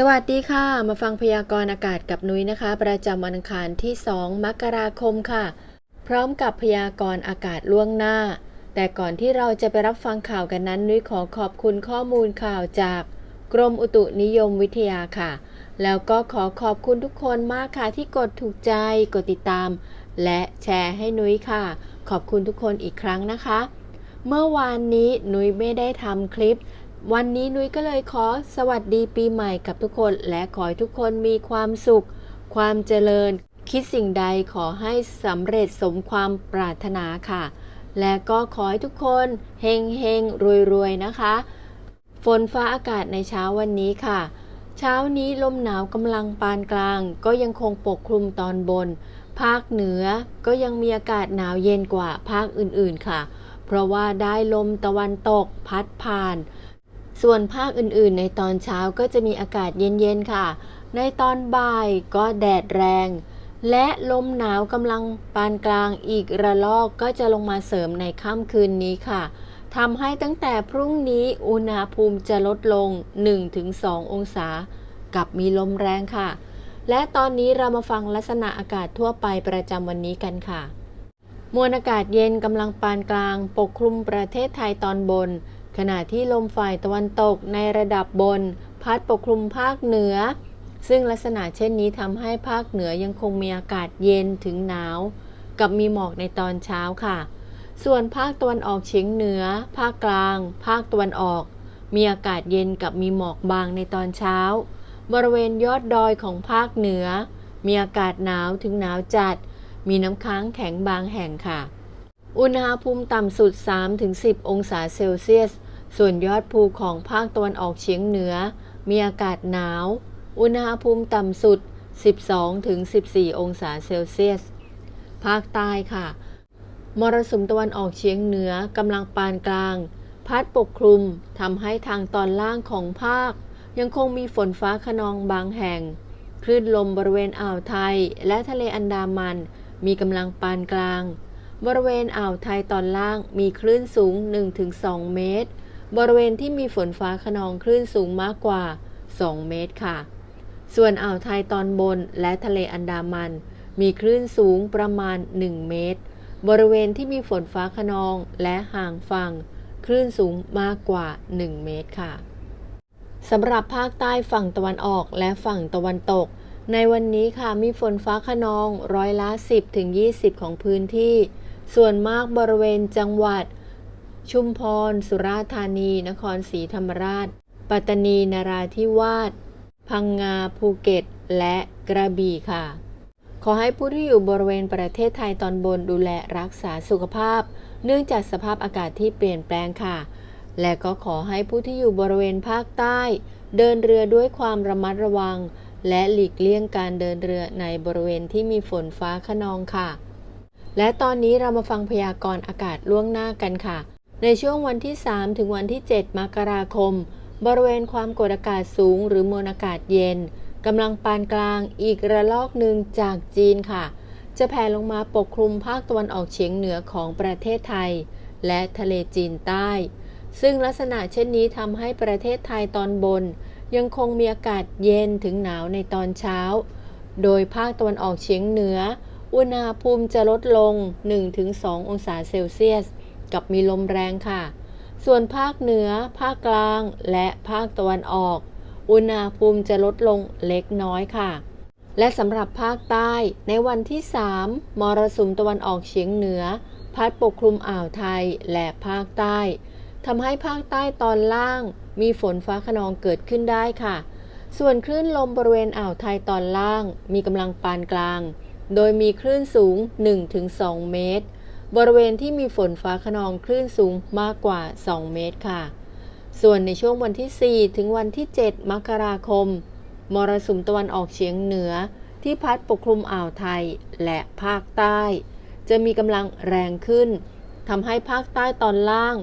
สวัสดีค่ะ มาฟังพยากรณ์อากาศกับนุ้ยนะคะ ประจำวันอังคารที่ 2 มกราคมค่ะ พร้อมกับพยากรณ์อากาศล่วงหน้า แต่ก่อนที่เราจะไปรับฟังข่าวกันนั้น นุ้ยขอขอบคุณข้อมูลข่าวจากกรมอุตุนิยมวิทยาค่ะ แล้วก็ขอขอบคุณทุกคนมากค่ะที่กดถูกใจ กดติดตาม และแชร์ให้นุ้ยค่ะ ขอบคุณทุกคนอีกครั้งนะคะ เมื่อวานนี้นุ้ยไม่ได้ทำคลิป วันนี้นุ้ยก็เลยขอสวัสดีปีใหม่กับทุกคนและขอให้ทุกคนมีความสุข ความเจริญ คิดสิ่งใดขอให้สำเร็จสมความปรารถนาค่ะ และก็ขอให้ทุกคนเฮงเฮงรวยรวยนะคะ ฝนฟ้าอากาศในเช้าวันนี้ค่ะ เช้านี้ลมหนาวกำลังปานกลาง ก็ยังคงปกคลุมตอนบน ภาคเหนือก็ยังมีอากาศหนาวเย็นกว่าภาคอื่นๆค่ะ เพราะว่าได้ลมตะวันตกพัดผ่าน ส่วนภาคอื่นๆ ในตอนเช้าก็จะมีอากาศเย็นๆค่ะ ในตอนบ่ายก็แดดแรง และลมหนาวกำลังปานกลางอีกระลอกก็จะลงมาเสริมในค่ำคืนนี้ค่ะทำให้ตั้งแต่พรุ่งนี้อุณหภูมิจะลดลง 1-2 องศา กับมีลมแรงค่ะ และตอนนี้เรามาฟังลักษณะอากาศทั่วไปประจำวันนี้กันค่ะ มวลอากาศเย็นกำลังปานกลาง ปกคลุมประเทศไทยตอนบน ขณะที่ลมฝ่ายตะวันตกในระดับบน พัดปกคลุมภาคเหนือ ซึ่งลักษณะเช่นนี้ทำให้ภาคเหนือยังคงมีอากาศเย็นถึงหนาว กับมีหมอกในตอนเช้าค่ะ ส่วนภาคตะวันออกเฉียงเหนือ ภาคกลาง ภาคตะวันออก มีอากาศเย็นกับมีหมอกบางในตอนเช้า บริเวณยอดดอยของภาคเหนือ มีอากาศหนาวถึงหนาวจัด มีน้ำค้างแข็งบางแห่งค่ะ อุณหภูมิต่ำสุด 3-10 องศาเซลเซียส ส่วนยอดภูของภาคตะวันออกเฉียงเหนือ มีอากาศหนาว อุณหภูมิต่ำสุด 12-14 องศาเซลเซียส ภาคใต้ค่ะ มรสุมตะวันออกเฉียงเหนือกำลังปานกลาง พัดปกคลุมทำให้ทางตอนล่างของภาค ยังคงมีฝนฟ้าขนองบางแห่ง คลื่นลมบริเวณอ่าวไทยและทะเลอันดามัน มีกำลังปานกลาง บริเวณอ่าวไทยตอนล่างมีคลื่นสูง 1-2 เมตร บริเวณที่มีฝนฟ้าขนองคลื่นสูงมากกว่า 2 เมตรค่ะ ส่วนอ่าวไทยตอนบนและทะเลอันดามัน มีคลื่นสูงประมาณ 1 เมตร บริเวณที่มีฝนฟ้าขนองและห่างฝั่งคลื่นสูงมากกว่า 1 เมตรค่ะสำหรับภาคใต้ฝั่งตะวันออกและฝั่งตะวันตก ในวันนี้ค่ะมีฝนฟ้าขนองร้อยละ 10ถึง20 ของพื้นที่ ส่วนมากบริเวณจังหวัด ชุมพร สุราษฎร์ธานี นครศรีธรรมราช ปัตตานี นราธิวาส พังงา ภูเก็ต และกระบี่ค่ะ ขอให้ผู้ที่อยู่บริเวณประเทศไทยตอนบนดูแลรักษาสุขภาพ เนื่องจากสภาพอากาศที่เปลี่ยนแปลงค่ะ และก็ขอให้ผู้ที่อยู่บริเวณภาคใต้ เดินเรือด้วยความระมัดระวัง และหลีกเลี่ยงการเดินเรือในบริเวณที่มีฝนฟ้าขนองค่ะ และตอนนี้เรามาฟังพยากรณ์อากาศล่วงหน้ากันค่ะ ในช่วงวันที่ 3 ถึงวันที่ 7 มกราคม บริเวณความกดอากาศสูงหรือมวลอากาศเย็นกำลังปานกลางอีกระลอกหนึ่งจากจีนค่ะ จะแผ่ลงมาปกคลุมภาคตะวันออกเฉียงเหนือของประเทศไทย และทะเลจีนใต้ ซึ่งลักษณะเช่นนี้ทำให้ประเทศไทยตอนบน ยังคงมีอากาศเย็นถึงหนาวในตอนเช้า โดยภาคตะวันออกเฉียงเหนือ อุณหภูมิจะลดลง 1-2 องศาเซลเซียส กับมีลมแรงค่ะ ส่วนภาคเหนือ ภาคกลาง และภาคตะวันออก อุณหภูมิจะลดลงเล็กน้อยค่ะ และสำหรับภาคใต้ในวันที่ 3 มรสุมตะวันออกเฉียงเหนือ พัดปกคลุมอ่าวไทยและภาคใต้ทำให้ภาคใต้ตอนล่างมีฝนฟ้าขนองเกิดขึ้นได้ค่ะ ส่วนคลื่นลมบริเวณอ่าวไทยตอนล่าง มีกำลังปานกลาง โดยมีคลื่นสูง 1-2 เมตร บริเวณที่มีฝนฟ้าขนองคลื่นสูงมากกว่า 2 เมตรค่ะ ส่วนในช่วงวันที่ 4 ถึงวันที่ 7 มกราคม มรสุมตะวันออกเฉียงเหนือที่พัดปกคลุมอ่าวไทยและภาคใต้ จะมีกำลังแรงขึ้นทำให้ภาคใต้ตอนล่าง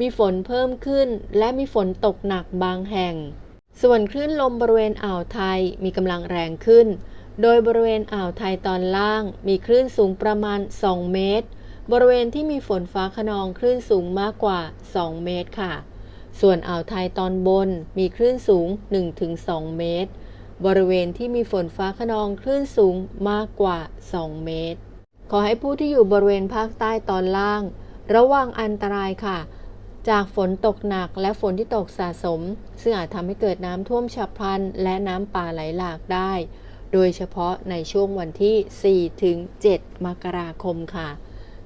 มีฝนเพิ่มขึ้น และมีฝนตกหนักบางแห่ง ส่วนคลื่นลมบริเวณอ่าวไทยมีกำลังแรงขึ้น โดยบริเวณอ่าวไทยตอนล่าง มีคลื่นสูงประมาณ 2 เมตร บริเวณที่มีฝนฟ้าขนองคลื่นสูงมากกว่า 2 เมตรค่ะ ส่วนอ่าวไทยตอนบนมีคลื่นสูง 1-2 เมตร บริเวณที่มีฝนฟ้าขนองคลื่นสูงมากกว่า 2 เมตร ขอให้ผู้ที่อยู่บริเวณภาคใต้ตอนล่าง ระวังอันตรายค่ะ จากฝนตกหนักและฝนที่ตกสะสม ซึ่งอาจทำให้เกิดน้ำท่วมฉับพลัน และน้ำป่าไหลหลากได้ โดยเฉพาะในช่วงวันที่ 4-7 มกราคมค่ะ